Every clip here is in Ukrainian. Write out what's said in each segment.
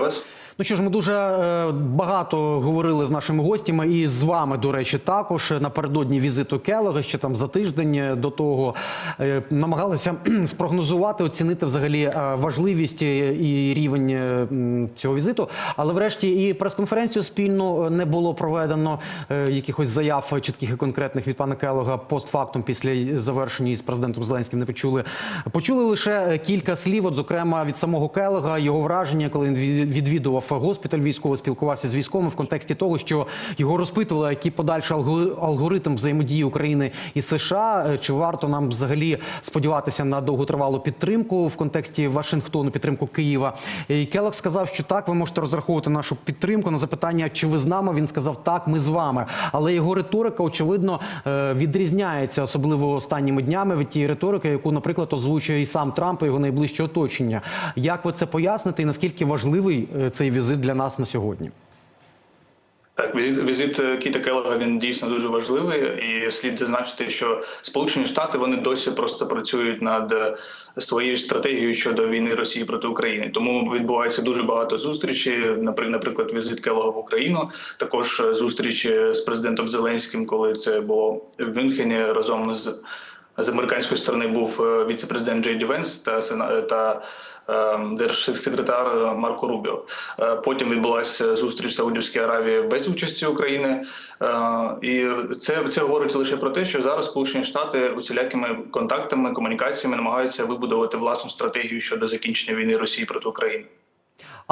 fellas. Ну що ж, ми дуже е, багато говорили з нашими гостями, і з вами, до речі, також напередодні візиту Келога, ще там за тиждень до того е, намагалися спрогнозувати, оцінити взагалі е, важливість і рівень е, цього візиту. Але врешті і прес-конференцію спільну не було проведено е, якихось заяв чітких і конкретних від пана Келога постфактум після завершення із президентом Зеленським не почули. Почули лише кілька слів, от, зокрема від самого Келога, його враження, коли він відвідував госпіталь військово, спілкувався з військовими в контексті того, що його розпитували, який подальший алгоритм взаємодії України і США. Е, Чи варто нам взагалі сподіватися на довготривалу підтримку в контексті Вашингтону, підтримку Києва? І Келог сказав, що так, ви можете розраховувати нашу підтримку. На запитання, чи ви з нами, він сказав, так, ми з вами. Але його риторика, очевидно, е, відрізняється, особливо останніми днями від тієї риторики, яку, наприклад, озвучує і сам Трамп і його найближче оточення. Як ви це поясните, і наскільки важливий е, цей візит для нас на сьогодні? Так, візит, візит е, Кіта Келлога, він дійсно дуже важливий, і слід зазначити, що Сполучені Штати вони досі просто працюють над е, своєю стратегією щодо війни Росії проти України. Тому відбувається дуже багато зустрічей. Наприклад, візит Келлога в Україну, також е, зустрічі з президентом Зеленським, коли це було в Мюнхені разом з. З американської сторони був е, віце-президент Джей Ді Венс та та е, держсекретар Марко Рубіо. Е, Потім відбулася зустріч в Саудівській Аравії без участі України. Е, І це, це говорить лише про те, що зараз Сполучені Штати усілякими контактами, комунікаціями намагаються вибудувати власну стратегію щодо закінчення війни Росії проти України.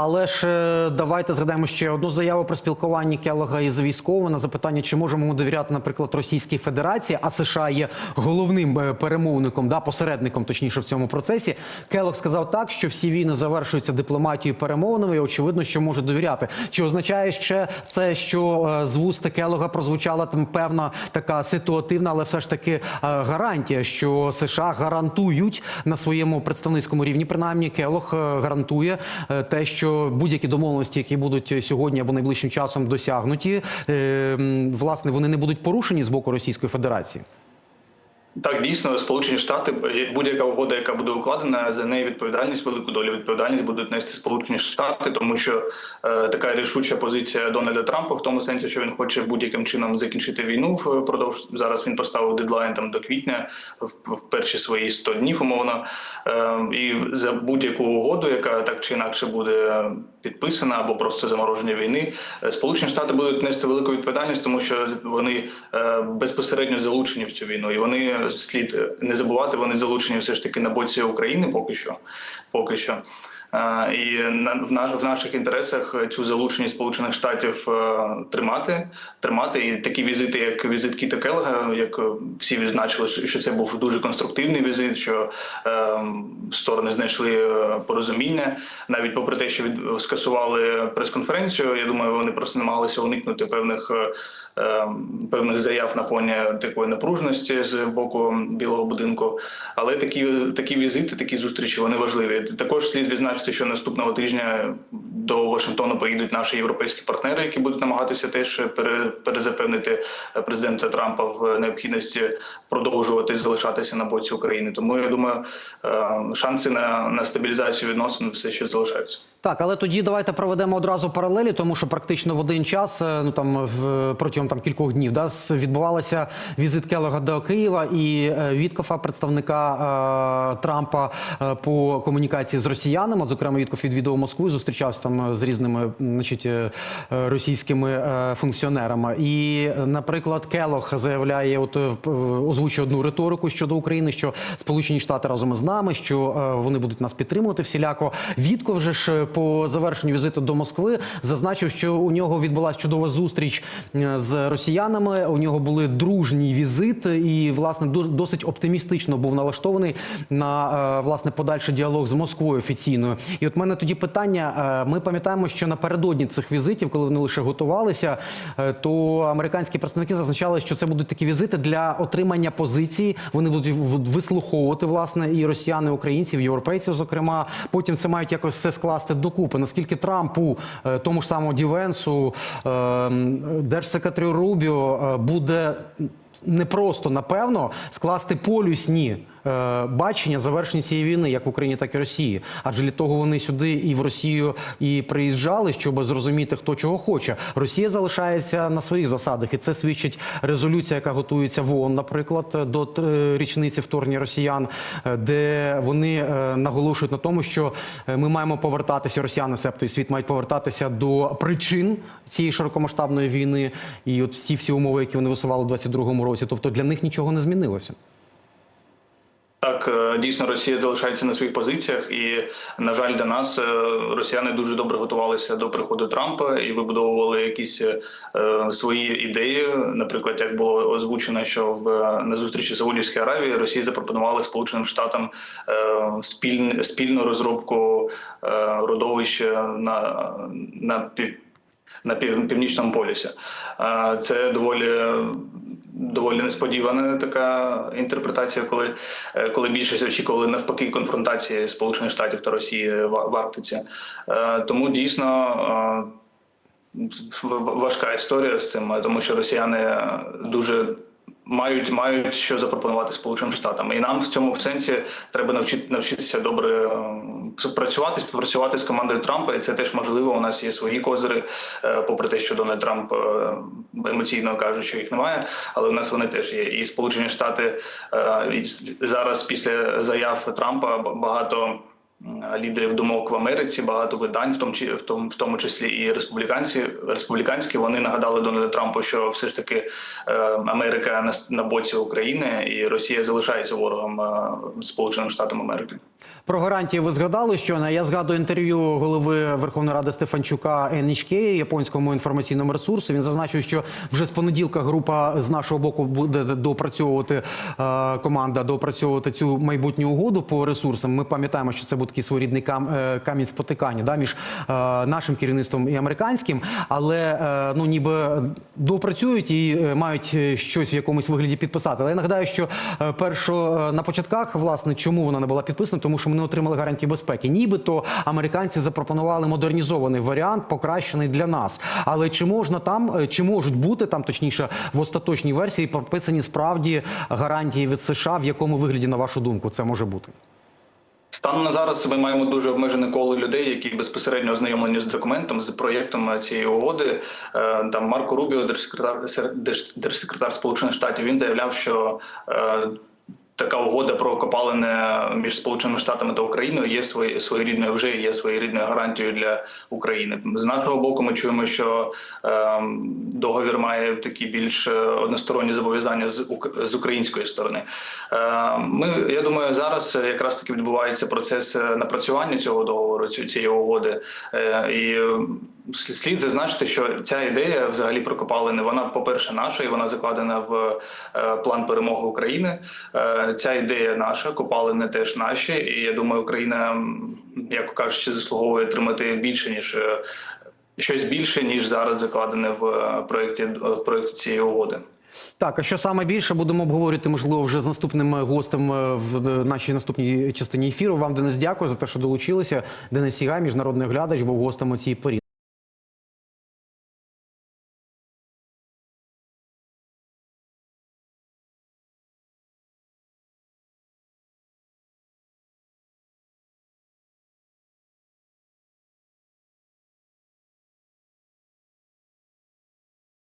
Але ж е, давайте згадаємо ще одну заяву про спілкування Келога із військовими на запитання, чи можемо ми довіряти, наприклад, Російській Федерації, а США є головним е, перемовником, да, посередником, точніше в цьому процесі. Келог сказав так, що всі війни завершуються дипломатією перемовинами, і очевидно, що може довіряти. Чи означає ще це, що е, з вуст Келога прозвучала там певна така ситуативна, але все ж таки гарантія, що США гарантують на своєму представницькому рівні, принаймні Келог гарантує е, те, що будь-які домовленості, які будуть сьогодні або найближчим часом досягнуті, е, власне, вони не будуть порушені з боку Російської Федерації. Так, дійсно, Сполучені Штати, будь-яка угода, яка буде укладена, за неї відповідальність, велику долю відповідальність будуть нести Сполучені Штати, тому що е, така рішуча позиція Дональда Трампа в тому сенсі, що він хоче будь-яким чином закінчити війну впродовж зараз. Він поставив дедлайн там до квітня, в, в перші свої 100 днів, умовно. Е, і за будь-яку угоду, яка так чи інакше буде підписана або просто замороження війни, е, Сполучені Штати будуть нести велику відповідальність, тому що вони е, безпосередньо залучені в цю війну, і вони слід не забувати, вони залучені все ж таки на боці України, поки що, поки що. І в наш в наших інтересах цю залученість Сполучених Штатів е, тримати, тримати і такі візити, як візит Кіта Келга, як всі відзначили, що це був дуже конструктивний візит, що е, сторони знайшли е, порозуміння, навіть попри те, що від скасували прес-конференцію. Я думаю, вони просто намагалися уникнути певних певних заяв на фоні такої напруженості з боку Білого будинку. Але такі такі візити, такі зустрічі вони важливі. Також слід відзначити, що наступного тижня до Вашингтону поїдуть наші європейські партнери, які будуть намагатися теж пере, перезапевнити президента Трампа в необхідності продовжувати залишатися на боці України. Тому я думаю, е, шанси на, на стабілізацію відносин все ще залишаються. Так, але тоді давайте проведемо одразу паралелі, тому що практично в один час, е, ну там в протягом там кількох днів, да, відбувалася візит Келога до Києва і е, Віткофа, представника е, Трампа е, по комунікації з росіянами. От, зокрема, Віткоф відвідував Москву, і зустрічався там з різними, значить, е, е, російськими е, функціонерами. І, е, наприклад, Келог заявляє, от е, озвучує одну риторику щодо України, що Сполучені Штати разом із нами, що е, вони будуть нас підтримувати всіляко. Вітков вже ж е, по завершенню візиту до Москви зазначив, що у нього відбулася чудова зустріч е, з росіянами. У нього були дружній візит, і власне досить оптимістично був налаштований на е, власне подальший діалог з Москвою офіційною. І от мене тоді питання: е, ми пам'ятаємо, що напередодні цих візитів, коли вони лише готувалися, то американські представники зазначали, що це будуть такі візити для отримання позиції. Вони будуть вислуховувати власне і росіян, і українців, європейців. Зокрема, потім це мають якось все скласти докупи. Наскільки Трампу, е, тому ж самому Дівенсу, е, держсекретарю Рубіо е, буде не просто напевно скласти полюсні е, бачення завершення цієї війни, як в Україні, так і Росії. Адже для того вони сюди і в Росію і приїжджали, щоб зрозуміти, хто чого хоче. Росія залишається на своїх засадах, і це свідчить резолюція, яка готується в ООН, наприклад, до е, річниці вторгнення росіян, е, де вони е, наголошують на тому, що ми маємо повертатися, росіяни, себто і світ мають повертатися до причин цієї широкомасштабної війни, і от ті всі умови, які вони висували у 22-му році. Тобто для них нічого не змінилося. Так, е, дійсно, Росія залишається на своїх позиціях, і на жаль, для нас е, росіяни дуже добре готувалися до приходу Трампа і вибудовували якісь е, свої ідеї. Наприклад, як було озвучено, що в на зустрічі Саудівській Аравії Росія запропонувала Сполученим Штатам е, спільн, спільну розробку е, родовища на, на пів, на пів, північному полюсі. Е, Це доволі доволі несподівана така інтерпретація, коли, е, коли більшість очікували навпаки конфронтації Сполучених Штатів та Росії в, Арктиці. Е, Тому дійсно. е, Важка історія з цим, тому що росіяни дуже мають мають що запропонувати Сполученим Штатам, і нам в цьому сенсі треба навчити навчитися добре е, працювати, співпрацювати з командою Трампа, і це теж можливо. У нас є свої козири, е, попри те, що Дональд Трамп е, емоційно каже, що їх немає, але у нас вони теж є. І Сполучені Штати е, і зараз після заяв Трампа багато. Лідерів думок в Америці багато видань, в тому в тому, в тому числі і республіканці, республіканські, вони нагадали Дональду Трампу, що все ж таки е, Америка на, на боці України і Росія залишається ворогом е, Сполученим Штатам Америки. Про гарантії ви згадали, що я згадую інтерв'ю голови Верховної Ради Стефанчука NHK, японському інформаційному ресурсу. Він зазначив, що вже з понеділка група з нашого боку буде доопрацьовувати е, команда, доопрацьовувати цю майбутню угоду по ресурсам. Ми пам'ятаємо, що це був такий своєрідний е, камінь спотикання да, між е, нашим керівництвом і американським, але е, ну ніби доопрацюють і мають щось в якомусь вигляді підписати. Але я нагадаю, що першо на початках, власне, чому вона не була підписана, тому що ми не отримали гарантії безпеки. Нібито американці запропонували модернізований варіант, покращений для нас. Але чи можна там, чи можуть бути там, точніше, в остаточній версії прописані справді гарантії від США, в якому вигляді, на вашу думку, це може бути? Станом на зараз ми маємо дуже обмежене коло людей, які безпосередньо ознайомлені з документом, з проєктом цієї угоди. Е, Там Марко Рубіо, держсекретар держ- держсекретар Сполучених Штатів, він заявляв, що е, така угода про копалини між Сполученими Штатами та Україною є свої своєрідною вже є своєрідною гарантією для України. З нашого боку, ми чуємо, що е, договір має такі більш е, односторонні зобов'язання з з української сторони. Е, Ми я думаю, зараз якраз таки відбувається процес е, напрацювання цього договору, цієї угоди. Е, І е, слід зазначити, що ця ідея взагалі про копалини, вона, по-перше, наша, і вона закладена в е, план перемоги України. Е, Ця ідея наша, копалини теж наші. І я думаю, Україна, як кажучи, заслуговує отримати більше ніж. е, Щось більше ніж зараз закладене в проєкті в проєкті цієї угоди. Так, а що саме більше будемо обговорювати, можливо, вже з наступним гостем в нашій наступній частині ефіру. Вам Денис, дякую за те, що долучилися. Денис Сігай, міжнародний глядач, був гостем у цій порі.